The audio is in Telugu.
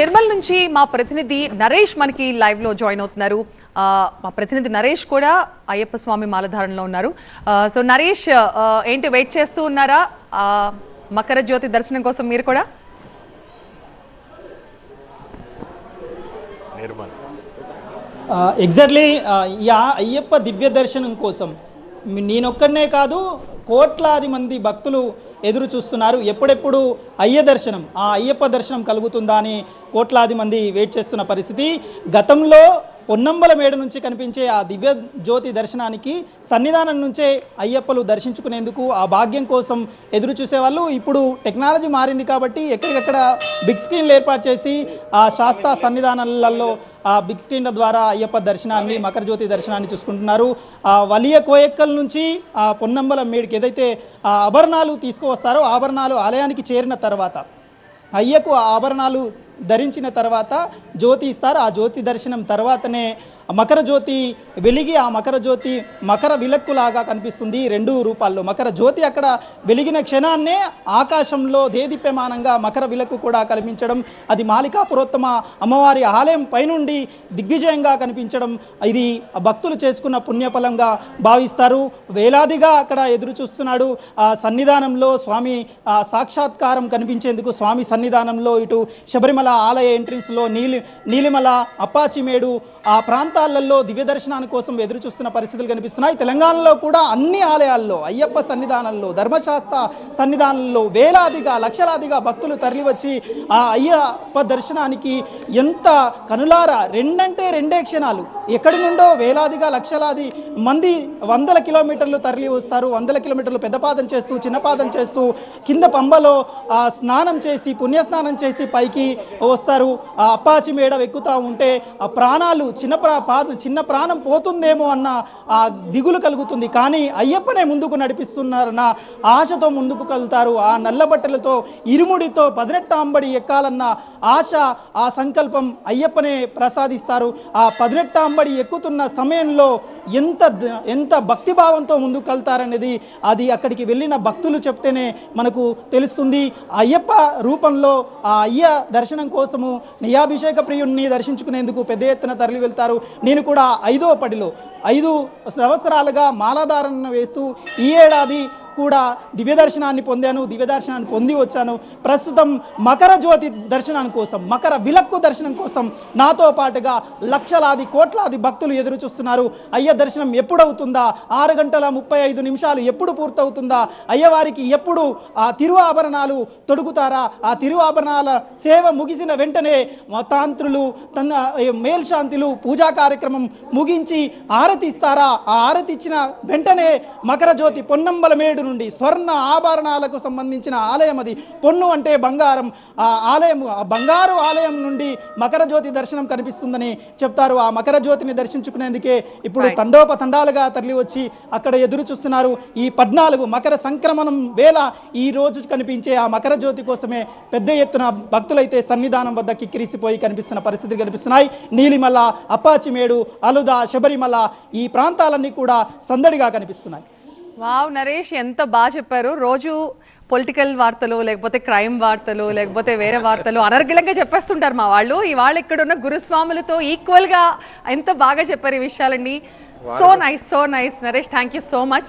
నిర్మల్ నుంచి మా ప్రతినిధి నరేష్ మనకి లైవ్లో జాయిన్ అవుతున్నారు. ఆ, మా ప్రతినిధి నరేష్ కూడా అయ్యప్ప స్వామి మాలధారణలో ఉన్నారు. సో నరేష్ ఏంటి వెయిట్ చేస్తూ ఉన్నారా? ఆ, మకర జ్యోతి దర్శనం కోసం మీరు కూడా? నిర్మల్. ఎగ్జాక్ట్లీ అయ్యప్ప దివ్య దర్శనం కోసం నేనొక్కడనే కాదు కోట్లాది మంది భక్తులు ఎదురు చూస్తున్నారు. ఎప్పుడెప్పుడు అయ్య దర్శనం ఆ అయ్యప్ప దర్శనం కలుగుతుందా అని కోట్లాది మంది వెయిట్ చేస్తున్న పరిస్థితి. గతంలో పొన్నంబల మేడ నుంచి కనిపించే ఆ దివ్య జ్యోతి దర్శనానికి సన్నిధానం నుంచే అయ్యప్పలు దర్శించుకునేందుకు ఆ భాగ్యం కోసం ఎదురు చూసేవాళ్ళు. ఇప్పుడు టెక్నాలజీ మారింది కాబట్టి ఎక్కడికక్కడ బిగ్ స్క్రీన్లు ఏర్పాటు చేసి ఆ శాస్త్ర సన్నిధానాలలో ఆ బిగ్ స్క్రీన్ల ద్వారా అయ్యప్ప దర్శనాన్ని మకర జ్యోతి దర్శనాన్ని చూసుకుంటున్నారు. ఆ వలియ కోయక్కల్ నుంచి ఆ పొన్నంబల మేడికి ఏదైతే ఆ ఆభరణాలు తీసుకువస్తారో ఆభరణాలు ఆలయానికి చేరిన తర్వాత అయ్యకు ఆ ఆభరణాలు ధరించిన తర్వాత జ్యోతి ఇస్తారు. ఆ జ్యోతి దర్శనం తర్వాతనే మకర జ్యోతి వెలిగి ఆ మకర జ్యోతి మకర విలక్కులాగా కనిపిస్తుంది రెండు రూపాల్లో. మకర జ్యోతి అక్కడ వెలిగిన క్షణాన్నే ఆకాశంలో దేదీప్యమానంగా మకర విలక్కు కూడా కనిపించడం అది మాలికా పురోత్తమ అమ్మవారి ఆలయం పైనుండి దిగ్విజయంగా కనిపించడం ఇది భక్తులు చేసుకున్న పుణ్యఫలంగా భావిస్తారు. వేలాదిగా అక్కడ ఎదురు చూస్తున్నాడు. ఆ సన్నిధానంలో స్వామి సాక్షాత్కారం కనిపించేందుకు స్వామి సన్నిధానంలో ఇటు శబరిమల ఆలయ ఎంట్రన్స్లో నీలి నీలిమల అప్పాచిమేడు ఆ ప్రాంతాలలో దివ్య దర్శనాని కోసం ఎదురు చూస్తున్న పరిస్థితులు కనిపిస్తున్నాయి. తెలంగాణలో కూడా అన్ని ఆలయాల్లో అయ్యప్ప సన్నిధానంలో ధర్మశాస్త్ర సన్నిధానంలో వేలాదిగా లక్షలాదిగా భక్తులు తరలివచ్చి ఆ అయ్యప్ప దర్శనానికి ఎంత కనులారా రెండంటే రెండే క్షణాలు. ఎక్కడి నుండో వేలాదిగా లక్షలాది మంది వందల కిలోమీటర్లు తరలి వస్తారు. వందల కిలోమీటర్లు పెద్దపాదం చేస్తూ చిన్నపాదం చేస్తూ కింద పంబలో ఆ స్నానం చేసి పుణ్యస్నానం చేసి పైకి వస్తారు. ఆ అప్పాచి మేడ ఎక్కుతూ ఉంటే ఆ ప్రాణాలు చిన్న ప్రా పాద చిన్న ప్రాణం పోతుందేమో అన్న ఆ దిగులు కలుగుతుంది. కానీ అయ్యప్పనే ముందుకు నడిపిస్తున్నారన్న ఆశతో ముందుకు కలుతారు. ఆ నల్లబట్టలతో ఇరుముడితో పదినెట్టాంబడి ఎక్కాలన్న ఆశ ఆ సంకల్పం అయ్యప్పనే ప్రసాదిస్తారు. ఆ పదినెట్టాంబడి ఎక్కుతున్న సమయంలో ఎంత ఎంత భక్తిభావంతో ముందుకు వెళ్తారనేది అది అక్కడికి వెళ్ళిన భక్తులు చెప్తేనే మనకు తెలుస్తుంది. అయ్యప్ప రూపంలో ఆ అయ్య దర్శనం కోసము నియాభిషేక ప్రియుణ్ణి దర్శించుకునేందుకు పెద్ద ఎత్తున తరలి వెళ్తారు నేను కూడా ఐదో పడిలో ఐదు సంవత్సరాలుగా మాలాధారణ వేస్తూ ఈ ఏడాది కూడా దివ్య దర్శనాన్ని పొందాను దివ్య దర్శనాన్ని పొంది వచ్చాను. ప్రస్తుతం మకర జ్యోతి దర్శనం కోసం మకర విలక్కు దర్శనం కోసం నాతో పాటుగా లక్షలాది కోట్లాది భక్తులు ఎదురు చూస్తున్నారు. అయ్య దర్శనం ఎప్పుడవుతుందా? ఆరు గంటల ముప్పై ఐదు నిమిషాలు ఎప్పుడు పూర్తవుతుందా? అయ్యవారికి ఎప్పుడు ఆ తిరువాభరణాలు తొడుగుతారా? ఆ తిరువాభరణాల సేవ ముగిసిన వెంటనే తాంత్రులు తన మేల్శాంతిలు పూజా కార్యక్రమం ముగించి ఆరతి ఇస్తారా ఆ ఆరతి ఇచ్చిన వెంటనే మకర జ్యోతి పొన్నంబల మేడు నుండి స్వర్ణ ఆభరణాలకు సంబంధించిన ఆలయం అది. పొన్ను అంటే బంగారం. ఆ ఆలయం ఆ బంగారు ఆలయం నుండి మకర జ్యోతి దర్శనం కనిపిస్తుందని చెప్తారు. ఆ మకర జ్యోతిని దర్శించుకునేందుకే ఇప్పుడు. తండోపతండాలుగా తరలి వచ్చి అక్కడ ఎదురు చూస్తున్నారు. ఈ పద్నాలుగు మకర సంక్రమణం వేళ ఈ రోజు కనిపించే ఆ మకర జ్యోతి కోసమే పెద్ద ఎత్తున భక్తులైతే సన్నిధానం వద్ద కిక్కిరిసిపోయి కనిపిస్తున్న పరిస్థితులు కనిపిస్తున్నాయి. నీలిమల అప్పాచిమేడు అలుద శబరిమల ఈ ప్రాంతాలన్నీ కూడా సందడిగా కనిపిస్తున్నాయి. వావ్ నరేష్ ఎంత బాగా చెప్పారు. రోజు పొలిటికల్ వార్తలు లేకపోతే క్రైమ్ వార్తలు లేకపోతే వేరే వార్తలు అనర్గళంగా చెప్పేస్తుంటారు మా వాళ్ళు. ఇవాళ ఇక్కడ ఉన్న గురుస్వాములతో ఈక్వల్గా ఎంత బాగా చెప్పారు ఈ విషయాలన్నీ. So nice so nice Naresh thank you so much